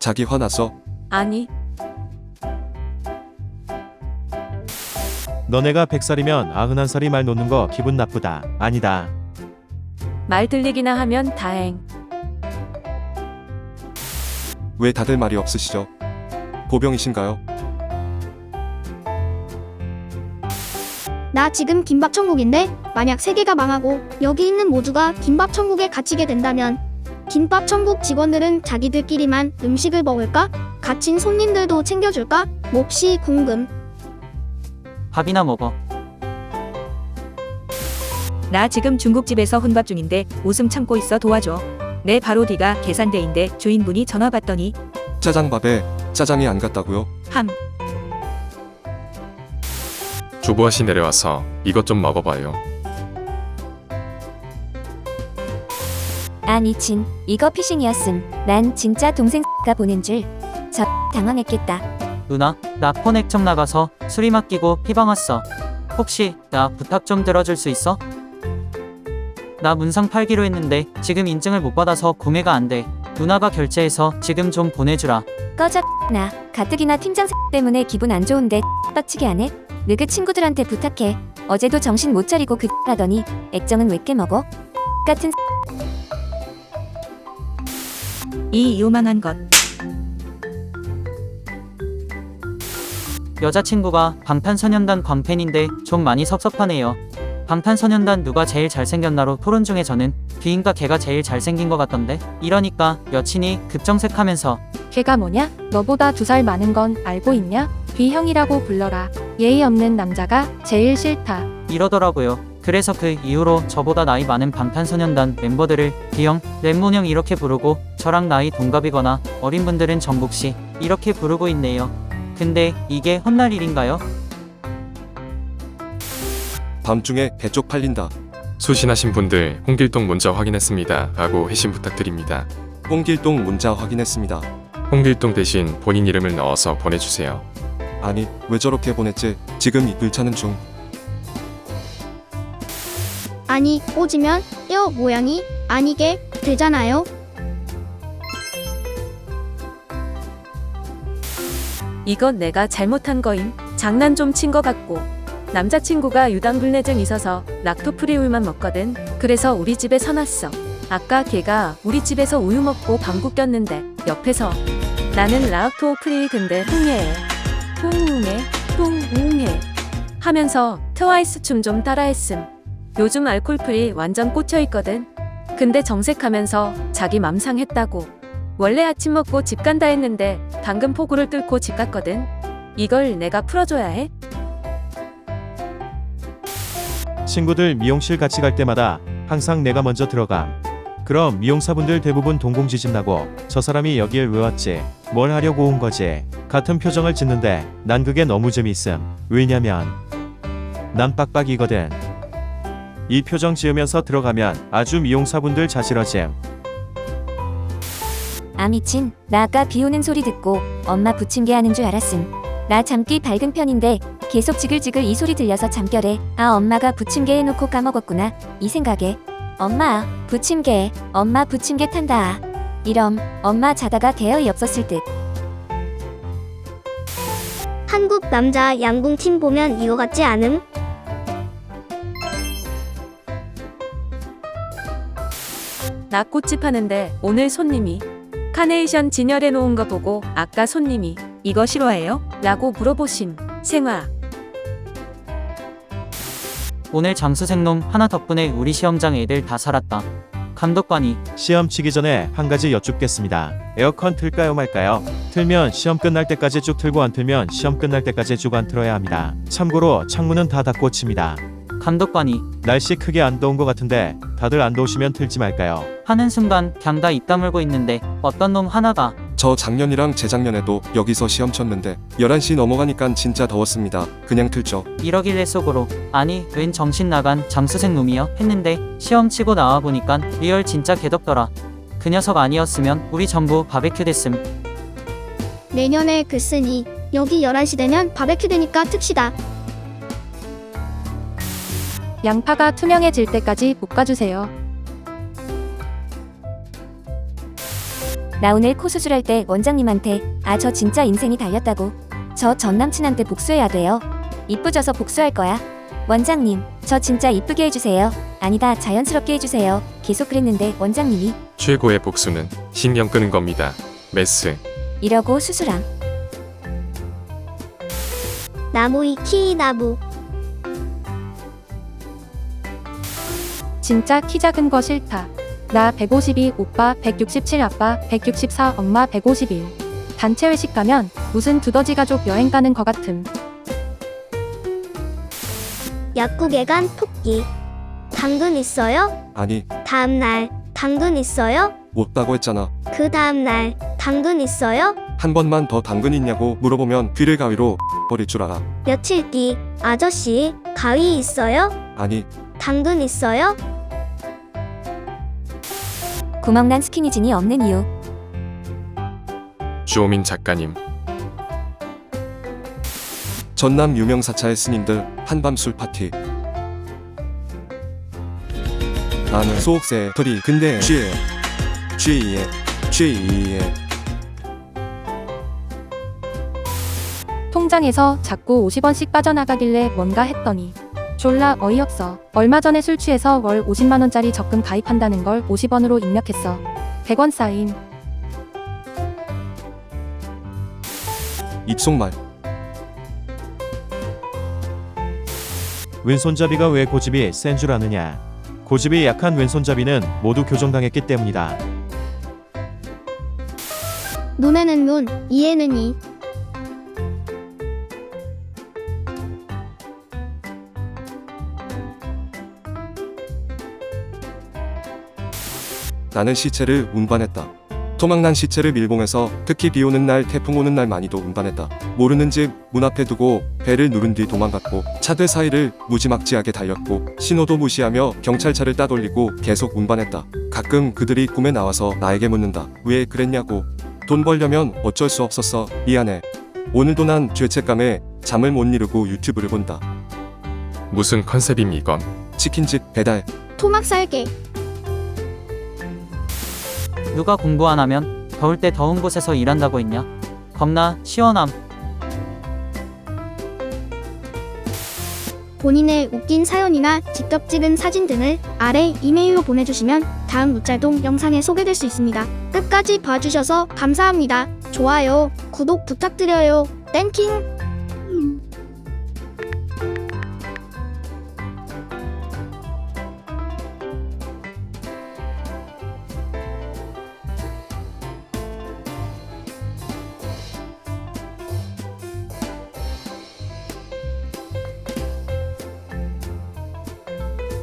자기 화났어? 아니, 너네가 100살이면 91살이 말 놓는 거 기분 나쁘다. 아니다. 말 들리기나 하면 다행. 왜 다들 말이 없으시죠? 보병이신가요? 나 지금 김밥 천국인데 만약 세계가 망하고 여기 있는 모두가 김밥 천국에 갇히게 된다면 김밥 천국 직원들은 자기들끼리만 음식을 먹을까? 갇힌 손님들도 챙겨줄까? 몹시 궁금. 밥이나 먹어. 나 지금 중국집에서 혼밥 중인데 웃음 참고 있어 도와줘. 내 바로 뒤가 계산대인데 주인분이 전화 받더니 짜장밥에 짜장이 안 갔다고요? 함, 조보아씨 내려와서 이것 좀 먹어봐요. 아 미친 이거 피싱이었음 난 진짜 동생 가 보낸 줄 저 당황했겠다 누나, 나폰 액정 나가서 수리 맡기고 피방 왔어. 혹시 나 부탁 좀 들어줄 수 있어? 나 문상 팔기로 했는데 지금 인증을 못 받아서 구매가 안 돼. 누나가 결제해서 지금 좀 보내주라. 꺼져 나 가뜩이나 팀장 때문에 기분 안 좋은데 빡치게 하네 느그 친구들한테 부탁해 어제도 정신 못 차리고 그 하더니 액정은 왜 깨먹어 같은 이 요망한 것. 여자친구가 방탄소년단 광팬인데 좀 많이 섭섭하네요. 방탄소년단 누가 제일 잘생겼나로 토론 중에 저는 귀인가 걔가 제일 잘생긴 것 같던데 이러니까 여친이 급정색하면서 걔가 뭐냐? 너보다 두 살 많은 건 알고 있냐? B형이라고 불러라. 예의 없는 남자가 제일 싫다. 이러더라고요. 그래서 그 이후로 저보다 나이 많은 방탄소년단 멤버들을 B형, 랩몬형 이렇게 부르고 저랑 나이 동갑이거나 어린 분들은 정국씨 이렇게 부르고 있네요. 근데 이게 헛날 일인가요? 밤중에 배쪽 팔린다. 소신하신 분들 홍길동 문자 확인했습니다. 라고 회신 부탁드립니다. 홍길동 문자 확인했습니다. 홍길동 대신 본인 이름을 넣어서 보내주세요. 아니, 왜 저렇게 보냈지? 지금 이불 차는 중. 아니 꽂으면 뼈 모양이 아니게 되잖아요. 이건 내가 잘못한 거임. 장난 좀 친 거 같고. 남자친구가 유당불내증 있어서 락토프리 우유만 먹거든. 그래서 우리 집에 사놨어. 아까 걔가 우리 집에서 우유 먹고 방구 꼈는데 옆에서 나는 락토프리 근데 흥해. 흥해. 흥해. 하면서 트와이스 춤 좀 따라했음. 요즘 알콜프리 완전 꽂혀있거든. 근데 정색하면서 자기 맘 상했다고. 원래 아침 먹고 집 간다 했는데 방금 폭우를 뚫고 집 갔거든. 이걸 내가 풀어줘야 해? 친구들 미용실 같이 갈 때마다 항상 내가 먼저 들어감. 그럼 미용사분들 대부분 동공지진 나고 저 사람이 여길 왜 왔지? 뭘 하려고 온 거지? 같은 표정을 짓는데 난 그게 너무 재미있음. 왜냐면 난 빡빡이거든. 이 표정 지으면서 들어가면 아주 미용사분들 자지러짐. 아 미친 나 아까 비 오는 소리 듣고 엄마 부침개 하는 줄 알았음 나 잠기 밝은 편인데 계속 지글지글 이 소리 들려서 잠결에 아 엄마가 부침개 해놓고 까먹었구나 이 생각에 엄마 부침개 엄마 부침개 탄다 이럼 엄마 자다가 대여이 없었을 듯 한국 남자 양궁 팀 보면 이거 같지 않음? 나 꽃집 하는데 오늘 손님이 카네이션 진열해 놓은 거 보고 아까 손님이 이거 싫어해요? 라고 물어보심. 생화. 오늘 장수생놈 하나 덕분에 우리 시험장 애들 다 살았다. 감독관이 시험 치기 전에 한 가지 여쭙겠습니다. 에어컨 틀까요 말까요? 틀면 시험 끝날 때까지 쭉 틀고 안 틀면 시험 끝날 때까지 쭉 안 틀어야 합니다. 참고로 창문은 다 닫고 칩니다. 감독관이 날씨 크게 안 더운 것 같은데 다들 안 더우시면 틀지 말까요? 하는 순간 그냥 다입 다물고 있는데 어떤 놈 하나가 저 작년이랑 재작년에도 여기서 시험 쳤는데 11시 넘어가니깐 진짜 더웠습니다. 그냥 틀죠. 이러길래 속으로 아니 웬 정신 나간 장수생 놈이여 했는데 시험 치고 나와 보니깐 리얼 진짜 개덥더라. 그 녀석 아니었으면 우리 전부 바베큐 됐음. 내년에 글쓰니 여기 11시 되면 바베큐 되니까 틉시다. 양파가 투명해질 때까지 볶아주세요. 나 오늘 코 수술할 때 원장님한테 아 저 진짜 인생이 달렸다고. 저 전 남친한테 복수해야 돼요. 이쁘져서 복수할 거야. 원장님, 저 진짜 이쁘게 해주세요. 아니다, 자연스럽게 해주세요. 계속 그랬는데 원장님이 최고의 복수는 신경 끄는 겁니다. 메스. 이러고 수술함. 나무이 키 나무. 진짜 키 작은 거 싫다. 나 152 오빠 167 아빠 164 엄마 151. 단체 회식 가면 무슨 두더지 가족 여행 가는 거 같음. 약국에 간 토끼. 당근 있어요? 아니, 다음 날 당근 있어요? 없다고 했잖아. 그 다음 날 당근 있어요? 한 번만 더 당근 있냐고 물어보면 귀를 가위로 버릴 줄 알아. 며칠 뒤 아저씨 가위 있어요? 아니, 당근 있어요? 구멍난 스키니진이 없는 이유. 주호민 작가님. 전남 유명 사차의 스님들 한밤 술 파티. 나는 소옥새 토리 근데 취해 취해 취해 통장에서 자꾸 50원씩 빠져나가길래 뭔가 했더니 졸라 어이없어. 얼마 전에 술 취해서 월 50만 원짜리 적금 가입한다는 걸 50원으로 입력했어. 100원 쌓임. 입속말 왼손잡이가 왜 고집이 센 줄 아느냐? 고집이 약한 왼손잡이는 모두 교정당했기 때문이다. 눈에는 눈, 이에는 이. 나는 시체를 운반했다. 토막난 시체를 밀봉해서 특히 비 오는 날 태풍 오는 날 많이도 운반했다. 모르는 집 문 앞에 두고 배를 누른 뒤 도망갔고 차들 사이를 무지막지하게 달렸고 신호도 무시하며 경찰차를 따돌리고 계속 운반했다. 가끔 그들이 꿈에 나와서 나에게 묻는다. 왜 그랬냐고. 돈 벌려면 어쩔 수 없었어. 미안해. 오늘도 난 죄책감에 잠을 못 이루고 유튜브를 본다. 무슨 컨셉임 이건? 치킨집 배달. 토막 살게. 누가 공부 안 하면 더울 때 더운 곳에서 일한다고 했냐? 겁나 시원함. 본인의 웃긴 사연이나 직접 찍은 사진 등을 아래 이메일로 보내주시면 다음 무짤동 영상에 소개될 수 있습니다. 끝까지 봐주셔서 감사합니다. 좋아요, 구독 부탁드려요. 땡킹!